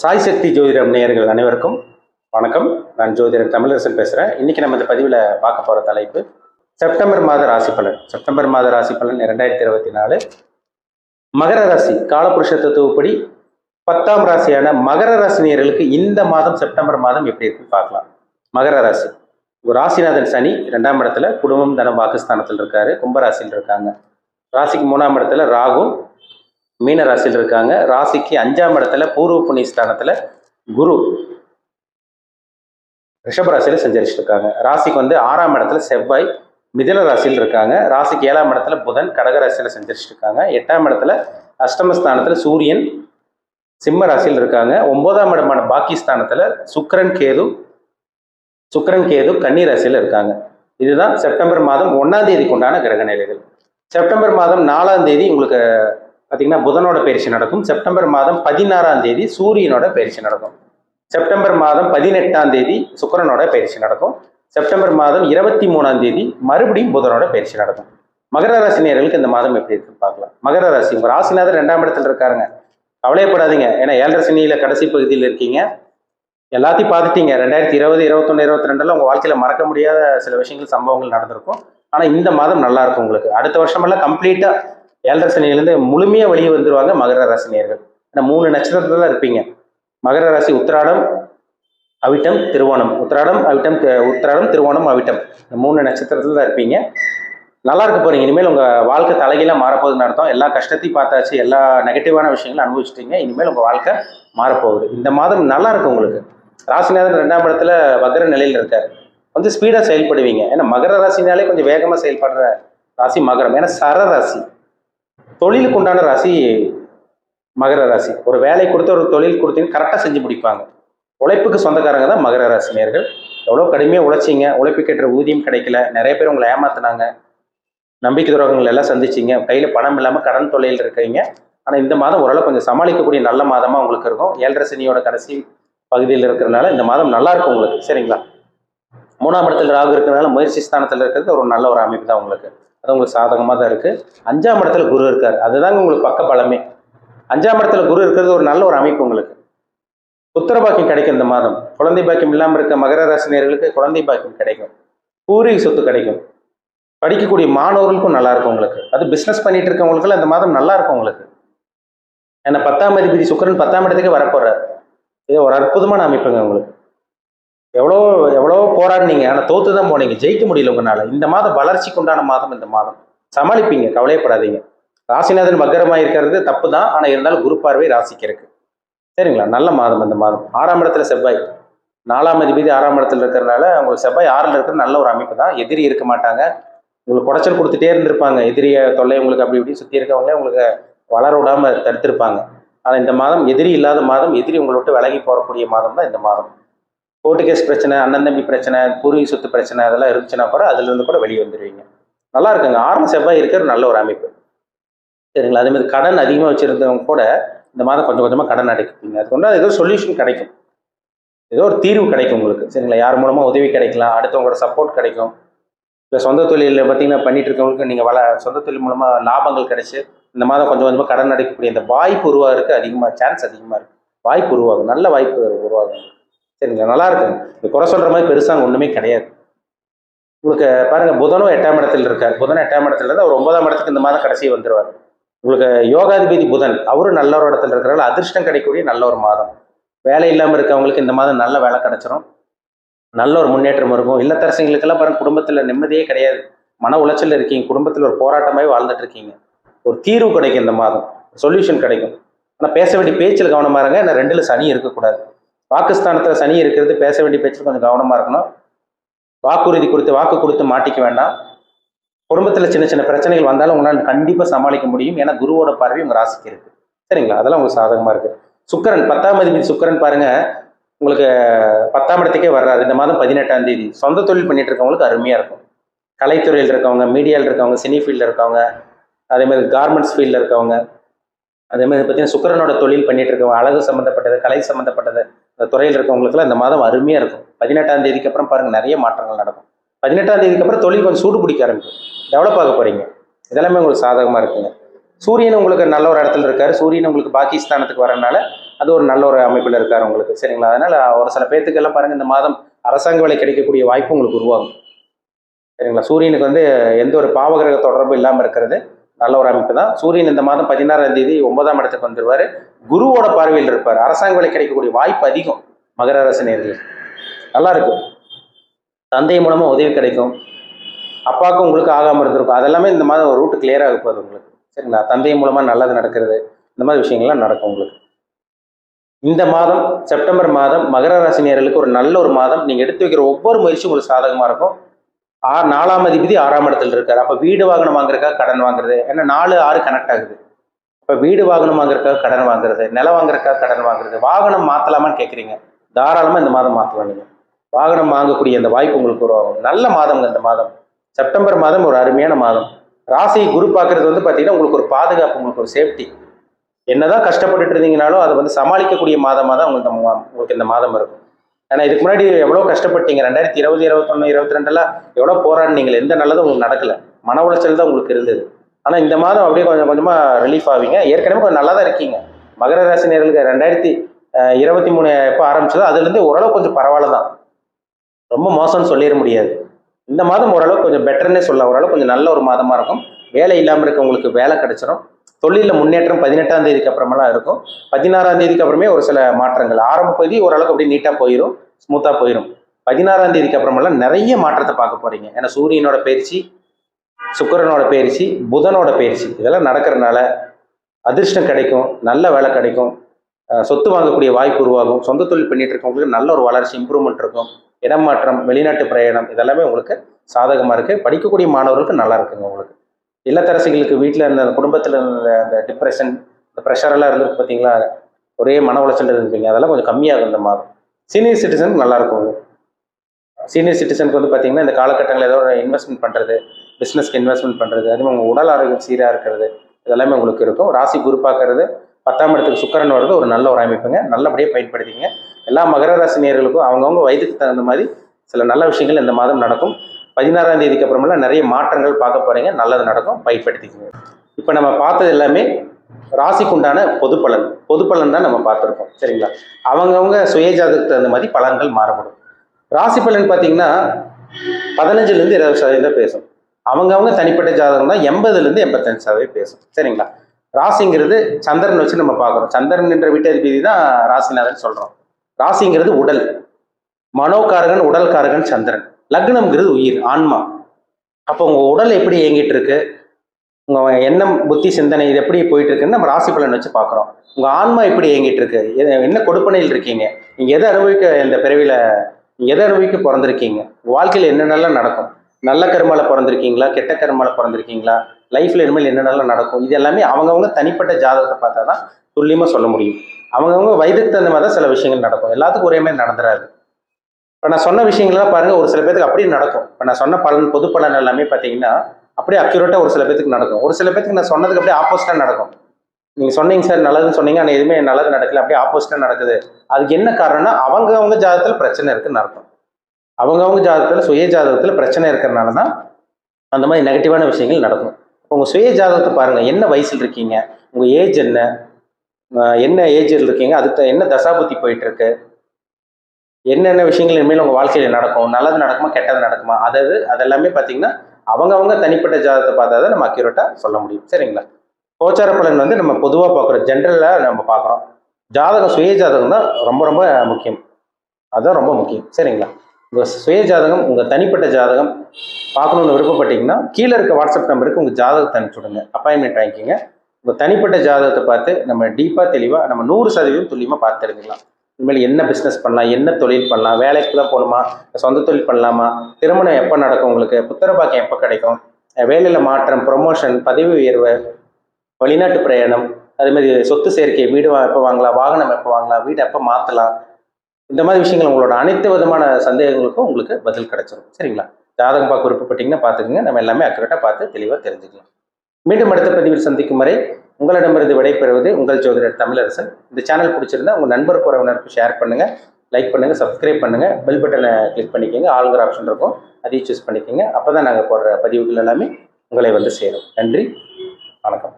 சாய் சக்தி ஜோதிடம் நேயர்கள் அனைவருக்கும் வணக்கம். நான் ஜோதிடர் தமிழரசன் பேசுகிறேன் இன்றைக்கி நம்ம இந்த பதிவில் பார்க்க போகிற தலைப்பு செப்டம்பர் மாத ராசி பலன். செப்டம்பர் மாத ராசி பலன் ரெண்டாயிரத்தி இருபத்தி நாலு. மகர ராசி காலபுருஷ தத்துவப்படி பத்தாம் ராசியான மகர ராசி நேயர்களுக்கு இந்த மாதம் செப்டம்பர் மாதம் எப்படி இருக்குன்னு பார்க்கலாம். மகர ராசி ராசிநாதன் சனி ரெண்டாம் இடத்துல குடும்பம் தனம் பாகிஸ்தானத்தில் இருக்காரு கும்பராசியில் இருக்காங்க. ராசிக்கு மூணாம் இடத்துல ராகு மீன ராசியில் இருக்காங்க. ராசிக்கு அஞ்சாம் இடத்துல பூர்வ புண்ணிய ஸ்தானத்தில் குரு ரிஷபராசியில சஞ்சரிச்சுட்டு இருக்காங்க ராசிக்கு வந்து ஆறாம் இடத்துல செவ்வாய் மிதன ராசியில் இருக்காங்க. ராசிக்கு ஏழாம் இடத்துல புதன் கடக ராசியில் சஞ்சரிச்சுட்டு இருக்காங்க எட்டாம் இடத்துல அஷ்டமஸ்தானத்தில் சூரியன் சிம்ம ராசியில் இருக்காங்க. ஒன்பதாம் இடமான பாகிஸ்தானத்துல சுக்கரன் கேது சுக்கரன் கேது கன்னி ராசியில் இருக்காங்க. இதுதான் செப்டம்பர் மாதம் ஒன்றாம் தேதிக்கு உண்டான கிரக நிலைகள் செப்டம்பர் மாதம் நாலாம் தேதி உங்களுக்கு பார்த்தீங்கன்னா புதனோட பயிற்சி நடக்கும். செப்டம்பர் மாதம் பதினாறாம் தேதி சூரியனோட பயிற்சி நடக்கும். செப்டம்பர் மாதம் பதினெட்டாம் தேதி சுக்கரனோட பயிற்சி நடக்கும். செப்டம்பர் மாதம் இருபத்தி மூணாம் தேதி மறுபடியும் புதனோட பயிற்சி நடக்கும். மகர ராசி நேர்களுக்கு இந்த மாதம் எப்படி இருக்குன்னு பார்க்கலாம். மகர ராசி உங்கள் ராசிநாதர் ரெண்டாம் இடத்துல இருக்காருங்க. கவலையப்படாதீங்க. ஏன்னா ஏழரை சனியில் கடைசி பகுதியில் இருக்கீங்க. எல்லாத்தையும் பார்த்துட்டீங்க. ரெண்டாயிரத்தி இருபது இருபத்தொன்னு இருபத்தி ரெண்டில் உங்கள் வாழ்க்கையில் மறக்க முடியாத சில விஷயங்கள் சம்பவங்கள் நடந்திருக்கும். ஆனால் இந்த மாதம் நல்லா இருக்கும் உங்களுக்கு. அடுத்த வருஷமெல்லாம் கம்ப்ளீட்டாக ஏழரை சனியிலேருந்து முழுமையா வெளியே வந்துருவாங்க மகர ராசி நேயர்கள் ஏன்னா மூணு நட்சத்திரத்தில் தான் இருப்பீங்க. மகர ராசி உத்திராடம் அவிட்டம் திருவோணம். உத்திராடம் அவிட்டம் உத்திராடம் திருவோணம் அவிட்டம். இந்த மூணு நட்சத்திரத்தில் தான் இருப்பீங்க. நல்லா இருக்க போறீங்க. இனிமேல் உங்க வாழ்க்கை தலைகீழா மாறப்போகுதுன்னு அர்த்தம். எல்லா கஷ்டத்தையும் பார்த்தாச்சு எல்லா நெகட்டிவான விஷயங்களும் அனுபவிச்சிட்டீங்க. இனிமேல் உங்க வாழ்க்கை மாறப்போகுது. இந்த மாதம் நல்லா இருக்கும் உங்களுக்கு. ராசிநாதன் ரெண்டாம் இடத்துல வக்ர நிலையில் இருக்காரு. கொஞ்சம் ஸ்பீடாக செயல்படுவீங்க. ஏன்னா மகர ராசினாலே கொஞ்சம் வேகமாக செயல்படுற ராசி மகரம். ஏன்னா சர ராசி தொழிலுக்கு உண்டான ராசி மகர ராசி. ஒரு வேலை கொடுத்து ஒரு தொழில் கொடுத்தீங்க கரெக்டாக செஞ்சு முடிப்பாங்க. உழைப்புக்கு சொந்தக்காரங்க தான் மகர ராசி நேர்கள். எவ்வளோ கடுமையாக உழைச்சிங்க. உழைப்பு கேட்டுற ஊதியம் கிடைக்கல. நிறைய பேர் உங்களை ஏமாத்தினாங்க. நம்பிக்கை துரோகங்கள் எல்லாம் சந்திச்சிங்க. கையில் பணம் இல்லாமல் கடன் தொழில் இருக்கீங்க. ஆனால் இந்த மாதம் ஓரளவு கொஞ்சம் சமாளிக்கக்கூடிய நல்ல மாதமாக உங்களுக்கு இருக்கும். ஏழரை சனியோட கடைசி பகுதியில் இருக்கிறனால இந்த மாதம் நல்லா இருக்கும் உங்களுக்கு. சரிங்களா? மூணாம் இடத்துல ராகு இருக்கிறனால முயற்சி ஸ்தானத்தில் இருக்கிறது ஒரு நல்ல ஒரு அமைப்பு தான் உங்களுக்கு. அது உங்களுக்கு சாதகமாக தான் இருக்குது அஞ்சாம் இடத்துல குரு இருக்கார். அதுதாங்க உங்களுக்கு பக்க பலமே. அஞ்சாம் இடத்துல குரு இருக்கிறது ஒரு நல்ல ஒரு அமைப்பு உங்களுக்கு. புத்திர பாக்கியம் கிடைக்கும் இந்த மாதம். குழந்தை பாக்கியம் இல்லாமல் இருக்க மகர ராசினியர்களுக்கு குழந்தை பாக்கியம் கிடைக்கும். பூர்வீக சொத்து கிடைக்கும். படிக்கக்கூடிய மாணவர்களுக்கும் நல்லா இருக்கும் உங்களுக்கு. அது பிஸ்னஸ் பண்ணிட்டு இருக்கவங்களுக்குலாம் இந்த மாதம் நல்லா இருக்கும் உங்களுக்கு. ஏன்னா பத்தாம் அதிபதி சுக்கிரன் பத்தாம் இடத்துக்கே வரப்போறார். இது ஒரு அற்புதமான அமைப்புங்க உங்களுக்கு. எவ்வளோ எவ்வளோ போராடினீங்க ஆனால் தோத்து தான் போனீங்க. ஜெயிக்க முடியல உங்களால். இந்த மாதம் வளர்ச்சிக்கு உண்டான மாதம் இந்த மாதம். சமாளிப்பீங்க கவலையப்படாதீங்க. ராசிநாதன் மக்கரமாக இருக்கிறது தப்பு தான் ஆனால் இருந்தாலும் குரு பார்வை ராசிக்கு இருக்கு. சரிங்களா? நல்ல மாதம் இந்த மாதம். ஆறாம் இடத்துல செவ்வாய். நாலாம் அதிபதி ஆறாம் இடத்துல இருக்கிறனால உங்களுக்கு செவ்வாய் ஆறில் இருக்கிற நல்ல ஒரு அமைப்பு தான். எதிரி இருக்க மாட்டாங்க. உங்களுக்கு குடைச்சல் கொடுத்துட்டே இருந்திருப்பாங்க. எதிரிய தொல்லை உங்களுக்கு அப்படி இப்படி சுற்றி இருக்கவங்களே உங்களுக்கு வளர விடாமல் தடுத்திருப்பாங்க. ஆனால் இந்த மாதம் எதிரி இல்லாத மாதம் எதிரி உங்களை விட்டு விலகி போகக்கூடிய மாதம் தான் இந்த மாதம். கோர்ட்டு கேஸ் பிரச்சனை அண்ணன் தம்பி பிரச்சனை பூர்வீக சொத்து பிரச்சனை அதெல்லாம் இருந்துச்சுன்னா கூட அதுலேருந்து கூட வெளியே வந்துடுவீங்க நல்லா இருக்குங்க. ஆரம்ப செவ்வாய் இருக்கிற நல்ல ஒரு அமைப்பு. சரிங்களா? அதேமாதிரி கடன் அதிகமாக வச்சுருந்தவங்க கூட இந்த மாதம் கொஞ்சம் கொஞ்சமாக கடன் அடைப்பீங்க. அதுக்கு வந்து ஏதோ சொல்யூஷன் கிடைக்கும். ஏதோ ஒரு தீர்வு கிடைக்கும் உங்களுக்கு. சரிங்களா? யார் மூலமாக உதவி கிடைக்கலாம்? அடுத்தவங்களோட சப்போர்ட் கிடைக்கும். இப்போ சொந்த தொழிலில் பார்த்தீங்கன்னா பண்ணிட்டு இருக்கவங்களுக்கு நீங்கள் வள சொந்த தொழில் மூலமாக லாபங்கள் கிடைச்சி இந்த மாதம் கொஞ்சம் கொஞ்சமாக கடன் அடைக்கக்கூடிய இந்த வாய்ப்பு உருவாகிறதுக்கு அதிகமாக சான்ஸ் அதிகமாக இருக்குது வாய்ப்பு உருவாகும். நல்ல வாய்ப்பு உருவாகும். சரிங்களா நல்லா இருக்குங்க இந்த குறை சொல்கிற மாதிரி பெருசாக ஒன்றுமே கிடையாது. உங்களுக்கு பாருங்க புதனும் எட்டாம் இடத்துல இருக்கார். புதன் எட்டாம் இடத்துல இருந்து அவர் ஒன்பதாம் இடத்துக்கு இந்த மாதம் கடைசி வந்துருவார். உங்களுக்கு யோகாதிபதி புதன் அவரும் நல்ல ஒரு இடத்துல இருக்கிறனால அதிர்ஷ்டம் கிடைக்கக்கூடிய நல்ல ஒரு மாதம். வேலை இல்லாமல் இருக்கவங்களுக்கு இந்த மாதம் நல்ல வேலை கிடைச்சிரும். நல்ல ஒரு முன்னேற்றம் இருக்கும். இல்லத்தரசிங்களுக்கெல்லாம் பாருங்க குடும்பத்தில் நிம்மதியே கிடையாது. மன உளைச்சல் இருக்கீங்க. குடும்பத்தில் ஒரு போராட்டமாகவே வாழ்ந்துட்டு இருக்கீங்க. ஒரு தீர்வு கிடைக்கும் இந்த மாதம். சொல்யூஷன் கிடைக்கும். ஆனால் பேச வேண்டிய பேச்சில் கவனமாக இருங்க. ஏன்னா ரெண்டில் சனி இருக்கக்கூடாது. பாகிஸ்தானத்தில் சனி இருக்கிறது பேச வேண்டிய பேச்சு கொஞ்சம் கவனமாக இருக்கணும். வாக்குறுதி கொடுத்து வாக்கு கொடுத்து மாட்டிக்க வேண்டாம். குடும்பத்தில் சின்ன சின்ன பிரச்சனைகள் வந்தாலும் உங்களால் கண்டிப்பாக சமாளிக்க முடியும். ஏன்னா குருவோட பார்வை உங்கள் ராசிக்கு இருக்குது சரிங்களா? அதெல்லாம் உங்களுக்கு சாதகமாக இருக்குது சுக்கிரன் பத்தாம் அதிபதி சுக்கிரன் பாருங்கள் உங்களுக்கு பத்தாம் இடத்துக்கே வர்றாரு. இந்த மாதம் பதினெட்டாம் தேதி. சொந்த தொழில் பண்ணிட்டு இருக்கவங்களுக்கு அருமையாக இருக்கும். கலைத்துறையில் இருக்கவங்க மீடியாவில் இருக்கவங்க சினி ஃபீல்டில் இருக்கவங்க அதே மாதிரி கார்மெண்ட்ஸ் ஃபீல்டில் இருக்கவங்க அதே மாதிரி பார்த்தீங்கன்னா சுக்கரனோட தொழில் பண்ணிட்டு இருக்கவங்க அழகு சம்மந்தப்பட்டது கலை சம்மந்தப்பட்டது துறையில் இருக்கவங்களுக்குலாம் இந்த மாதம் அருமையாக இருக்கும். பதினெட்டாம் தேதிக்கு அப்புறம் பாருங்கள் நிறைய மாற்றங்கள் நடக்கும். பதினெட்டாம் தேதிக்கு அப்புறம் தொழில் கொஞ்சம் சூடு பிடிக்க ஆரம்பிக்கும். டெவலப் ஆக போகிறீங்க இதெல்லாமே உங்களுக்கு சாதகமாக இருக்குங்க. சூரியன் உங்களுக்கு நல்ல ஒரு இடத்துல இருக்காரு. சூரியன் உங்களுக்கு பாகிஸ்தானத்துக்கு வரனால அது ஒரு நல்ல ஒரு அமைப்பில் இருக்காரு உங்களுக்கு. சரிங்களா? அதனால் ஒரு சில பேர்த்துக்கெல்லாம் பாருங்கள் இந்த மாதம் அரசாங்க வேலை கிடைக்கக்கூடிய வாய்ப்பு உங்களுக்கு உருவாகும். சரிங்களா? சூரியனுக்கு வந்து எந்த ஒரு பாவகிரக தொடர்பும் இல்லாமல் இருக்கிறது. நல்ல ஒரு அமைப்பு தான். சூரியன் இந்த மாதம் பதினாறாம் தேதி ஒன்பதாம் இடத்துக்கு வந்துடுவார் குருவோட பார்வையில் இருப்பார். அரசாங்க வேலை கிடைக்கக்கூடிய வாய்ப்பு அதிகம் மகர ராசி நேர்கள் நல்லா இருக்கும். தந்தை மூலமா உதவி கிடைக்கும். அப்பாவுக்கும் உங்களுக்கு ஆகாமல் இருந்திருக்கும். அதெல்லாமே இந்த மாதிரி ஒரு ரூட் கிளியர் ஆக போகுது உங்களுக்கு. சரிங்களா? தந்தை மூலமா நல்லது நடக்கிறது. இந்த மாதிரி விஷயங்கள்லாம் நடக்கும் உங்களுக்கு. இந்த மாதம் செப்டம்பர் மாதம் மகர ராசி நேர்களுக்கு ஒரு நல்ல ஒரு மாதம். நீங்கள் எடுத்து வைக்கிற ஒவ்வொரு முயற்சியும் உங்களுக்கு சாதகமாக இருக்கும். ஆ நாலாம் அதிபதி ஆறாம் இடத்துல இருக்கார். அப்போ வீடு வாகனம் வாங்குறதுக்காக கடன் வாங்குறது. ஏன்னா நாலு ஆறு கனெக்ட் ஆகுது. இப்போ வீடு வாகனம் வாங்குறதுக்காக கடன் வாங்குறது நிலம் வாங்குறதுக்காக கடன் வாங்குறது வாகனம் மாற்றலாமான்னு கேட்குறீங்க தாராளமாக இந்த மாதம் மாற்றலாம் நீங்கள் வாகனம் வாங்கக்கூடிய அந்த வாய்ப்பு உங்களுக்கு உருவாகும். நல்ல மாதம்ங்க இந்த மாதம். செப்டம்பர் மாதம் ஒரு அருமையான மாதம். ராசியை குரு பார்க்கறது வந்து பார்த்தீங்கன்னா உங்களுக்கு ஒரு பாதுகாப்பு உங்களுக்கு ஒரு சேஃப்டி என்னதான் கஷ்டப்பட்டுட்டு இருந்தீங்கனாலும் அதை வந்து சமாளிக்கக்கூடிய மாதமாக தான் உங்களுக்கு உங்களுக்கு இந்த மாதம் இருக்கும். ஏன்னா இதுக்கு முன்னாடி எவ்வளோ கஷ்டப்பட்டீங்க? ரெண்டாயிரத்தி இருபது இருபத்தொன்னு இருபத்தி ரெண்டுலாம் எவ்வளோ போராடினீங்க எந்த நல்லதும் உங்களுக்கு நடக்கலை. மன உளைச்சல் தான் உங்களுக்கு இருந்தது. ஆனால் இந்த மாதம் அப்படியே கொஞ்சம் கொஞ்சமாக ரிலீஃப் ஆவீங்க. ஏற்கனவே கொஞ்சம் நல்லா தான் இருக்கீங்க. மகர ராசி நேர்களுக்கு ரெண்டாயிரத்தி இருபத்தி மூணு எப்போ ஆரம்பிச்சதோ அதுலேருந்து ஓரளவு கொஞ்சம் பரவாயில்ல தான் ரொம்ப மோசம்னு சொல்லிட முடியாது. இந்த மாதம் ஓரளவு கொஞ்சம் பெட்டர்னே சொல்லலாம். ஓரளவு கொஞ்சம் நல்ல ஒரு மாதமாக இருக்கும். வேலை இல்லாமல் இருக்கவங்களுக்கு வேலை கிடைச்சிரும். தொழிலில் முன்னேற்றம் பதினெட்டாம் தேதிக்கு அப்புறமெல்லாம் இருக்கும். பதினாறாம் தேதிக்கு அப்புறமே ஒரு சில மாற்றங்கள். ஆரம்ப பகுதி ஓரளவுக்கு அப்படியே நீட்டாக போயிடும் ஸ்மூத்தாக போயிடும் பதினாறாம் தேதிக்கு அப்புறமெல்லாம் நிறைய மாற்றத்தை பார்க்க போகிறீங்க ஏன்னா சூரியனோட பயிற்சி சுக்கரனோட பயிற்சி புதனோட பயிற்சி. இதெல்லாம் நடக்கிறனால அதிர்ஷ்டம் கிடைக்கும் நல்ல வேலை கிடைக்கும். சொத்து வாங்கக்கூடிய வாய்ப்பு உருவாகும். சொந்த தொழில் பண்ணிட்டு இருக்கவங்களுக்கு நல்ல ஒரு வளர்ச்சி இம்ப்ரூவ்மெண்ட் இருக்கும். இடம் மாற்றம் வெளிநாட்டு பிரயாணம் இதெல்லாமே உங்களுக்கு சாதகமாக இருக்குது படிக்கக்கூடிய மாணவர்களுக்கு நல்லா இருக்குங்க உங்களுக்கு. இல்லத்தரசிகளுக்கு வீட்டில் இருந்த அந்த குடும்பத்தில் இருந்த அந்த டிப்ரெஷன் இந்த ப்ரெஷரெல்லாம் இருந்திருக்கு பார்த்தீங்களா ஒரே மன உளைச்சல் இருப்பீங்க அதெல்லாம் கொஞ்சம் கம்மியாகும் இந்த மாதம். சீனியர் சிட்டிசனுக்கு நல்லா இருக்கும். சீனியர் சிட்டிசனுக்கு வந்து பார்த்தீங்கன்னா இந்த காலகட்டங்களில் ஏதோ இன்வெஸ்ட்மெண்ட் பண்ணுறது பிஸ்னஸ்க்கு இன்வெஸ்ட்மெண்ட் பண்ணுறது அதுவும் உங்கள் உடல் ஆரோக்கியம் சீராக இருக்கிறது இதெல்லாமே உங்களுக்கு இருக்கும். ராசி குரு பத்தாம் இடத்துக்கு சுக்கரன் வர்றது ஒரு நல்ல ஒரு அமைப்புங்க. நல்லபடியாக பயன்படுத்திங்க எல்லா மகர ராசி நேர்களுக்கும் அவங்கவுங்க வயதுக்கு தகுந்த மாதிரி சில நல்ல விஷயங்கள் இந்த மாதம் நடக்கும். பதினாறாம் தேதிக்கு அப்புறமெல்லாம் நிறைய மாற்றங்கள் பார்க்க போகிறீங்க நல்லது நடக்கும். பயன்படுத்திக்கோங்க. இப்போ நம்ம பார்த்தது எல்லாமே ராசிக்குண்டான பொது பலன். பொது பலன் தான் நம்ம பார்த்துருக்கோம். சரிங்களா? அவங்கவுங்க சுயஜாதகத்துக்கு தகுந்த மாதிரி பலன்கள் மாறுபடும் ராசி பலன் பார்த்தீங்கன்னா பதினஞ்சுலேருந்து இருபது சதவீதம் பேசும். அவங்கவுங்க தனிப்பட்ட ஜாதகம் தான் எண்பதுலேருந்து எண்பத்தஞ்சு சதவீதம் பேசும். சரிங்களா? ராசிங்கிறது சந்திரன் வச்சு நம்ம பார்க்குறோம். சந்திரன் என்ற வீட்டதிபதி தான் ராசிநாதன் சொல்கிறோம் ராசிங்கிறது உடல். மனோகாரகன் உடல்காரகன் சந்திரன். லக்னம்ங்கிறது உயிர் ஆன்மா. அப்போ உங்கள் உடல் எப்படி இயங்கிட்டு இருக்கு? உங்கள் எண்ணம் புத்தி சிந்தனை இது எப்படி போயிட்டு இருக்குன்னு நம்ம ராசி பலன் வச்சு பார்க்குறோம். உங்கள் ஆன்மா எப்படி இயங்கிட்டு இருக்கு? எது- என்ன கொடுப்பனையில் இருக்கீங்க? நீங்கள் எதை அனுபவிக்க இந்த பிறவியில் நீங்கள் எதை அனுபவிக்க பிறந்திருக்கீங்க? உங்கள் வாழ்க்கையில் என்னென்னலாம் நடக்கும்? நல்ல கருமால பிறந்திருக்கீங்களா கெட்ட கருமால பிறந்திருக்கீங்களா லைஃப்ல இனிமேல் என்னென்னலாம் நடக்கும் இது எல்லாமே அவங்கவுங்க தனிப்பட்ட ஜாதகத்தை பார்த்தா தான் துல்லியமாக சொல்ல முடியும். அவங்கவுங்க வயதுக்கு தகுந்த மாதிரி தான் சில விஷயங்கள் நடக்கும். எல்லாத்துக்கும் ஒரே மாதிரி நடந்துடாது இப்போ நான் சொன்ன விஷயங்கள்லாம் பாருங்கள் ஒரு சில பேருக்கு அப்படியே நடக்கும். இப்போ நான் சொன்ன பலன் பொது பலன் எல்லாமே பார்த்தீங்கன்னா அப்படியே அக்யூரேட்டாக ஒரு சில பேத்துக்கு நடக்கும். ஒரு சில பேத்துக்கு நான் சொன்னதுக்கு அப்படியே ஆப்போசிட்டாக நடக்கும். நீங்கள் சொன்னீங்க சார் நல்லதுன்னு சொன்னீங்க ஆனால் எதுவுமே நல்லது நடக்கல அப்படியே ஆப்போசிட்டாக நடக்குது. அதுக்கு என்ன காரணம்னா அவங்க அவங்க ஜாதகத்தில் பிரச்சனை இருக்குன்னு நடக்கும் அவங்கவுங்க ஜாதகத்தில் சுய ஜாதகத்தில் பிரச்சனை இருக்கிறனால தான் அந்த மாதிரி நெகட்டிவான விஷயங்கள் நடக்கும். உங்கள் சுய ஜாதகத்தை பாருங்கள் என்ன வயசில் இருக்கீங்க? உங்கள் ஏஜ் என்ன? என்ன ஏஜில் இருக்கீங்க? அதுக்கு என்ன தசாபுத்தி போயிட்டுருக்கு? என்னென்ன விஷயங்கள் இனிமேல் உங்கள் வாழ்க்கையில் நடக்கும்? நல்லது நடக்குமா கெட்டது நடக்குமா? அதாவது அதெல்லாமே பார்த்தீங்கன்னா அவங்கவுங்க தனிப்பட்ட ஜாதகத்தை பார்த்தா தான் நம்ம அக்யூரேட்டாக சொல்ல முடியும். சரிங்களா? கோச்சார பலன் வந்து நம்ம பொதுவாக பார்க்குறோம் ஜென்ரலாக நம்ம பார்க்குறோம் ஜாதகம் சுய ஜாதகம் தான் ரொம்ப ரொம்ப முக்கியம். அதுதான் ரொம்ப முக்கியம். சரிங்களா? உங்கள் சுய ஜாதகம் உங்கள் தனிப்பட்ட ஜாதகம் பார்க்கணுன்னு விருப்பப்பட்டீங்கன்னா கீழே இருக்க வாட்ஸ்அப் நம்பருக்கு உங்கள் ஜாதகத்தை அனுப்பிச்சுடுங்க. அப்பாயின்மெண்ட் வாங்கிக்கிங்க. உங்கள் தனிப்பட்ட ஜாதகத்தை பார்த்து நம்ம டீப்பாக தெளிவாக நம்ம நூறு சதவீதம் துல்லியமாக பார்த்து எடுக்கலாம் இனிமேல் என்ன பிஸ்னஸ் பண்ணலாம் என்ன தொழில் பண்ணலாம் வேலைக்கு தான் போகணுமா சொந்த தொழில் பண்ணலாமா திருமணம் எப்போ நடக்கும் உங்களுக்கு புத்திர பாக்கியம் எப்போ கிடைக்கும் வேலையில் மாற்றம் ப்ரொமோஷன் பதவி உயர்வு வெளிநாட்டு பிரயாணம் அதேமாதிரி சொத்து சேர்க்கை வீடு வா- எப்போ வாங்கலாம் வாகனம் எப்போ வாங்கலாம் வீடு எப்போ மாற்றலாம் இந்த மாதிரி விஷயங்கள் உங்களோட அனைத்து விதமான சந்தேகங்களுக்கும் உங்களுக்கு பதில் கிடைச்சிரும். சரிங்களா? ஜாதகம் பார்க்க விருப்பப்பட்டீங்கன்னா பார்த்துக்குங்க. நம்ம எல்லாமே அக்குரேட்டாக பார்த்து தெளிவாக தெரிஞ்சுக்கலாம். மீண்டும் அடுத்த பதிவில் சந்திக்கும் வரை உங்களிடமிருந்து விடைபெறுவது உங்கள் ஜோதிடர் தமிழரசன். இந்த சேனல் பிடிச்சிருந்தா உங்கள் நண்பர் உறவினருக்கு ஷேர் பண்ணுங்கள் லைக் பண்ணுங்கள் சப்ஸ்கிரைப் பண்ணுங்கள் பெல் பட்டனை கிளிக் பண்ணிக்கோங்க. ஆளுங்கிற ஆப்ஷன் இருக்கும். அதையும் சூஸ் பண்ணிக்கோங்க. அப்போ தான் நாங்கள் போடுற பதிவுகள் எல்லாமே உங்களை வந்து சேரும். நன்றி. வணக்கம்.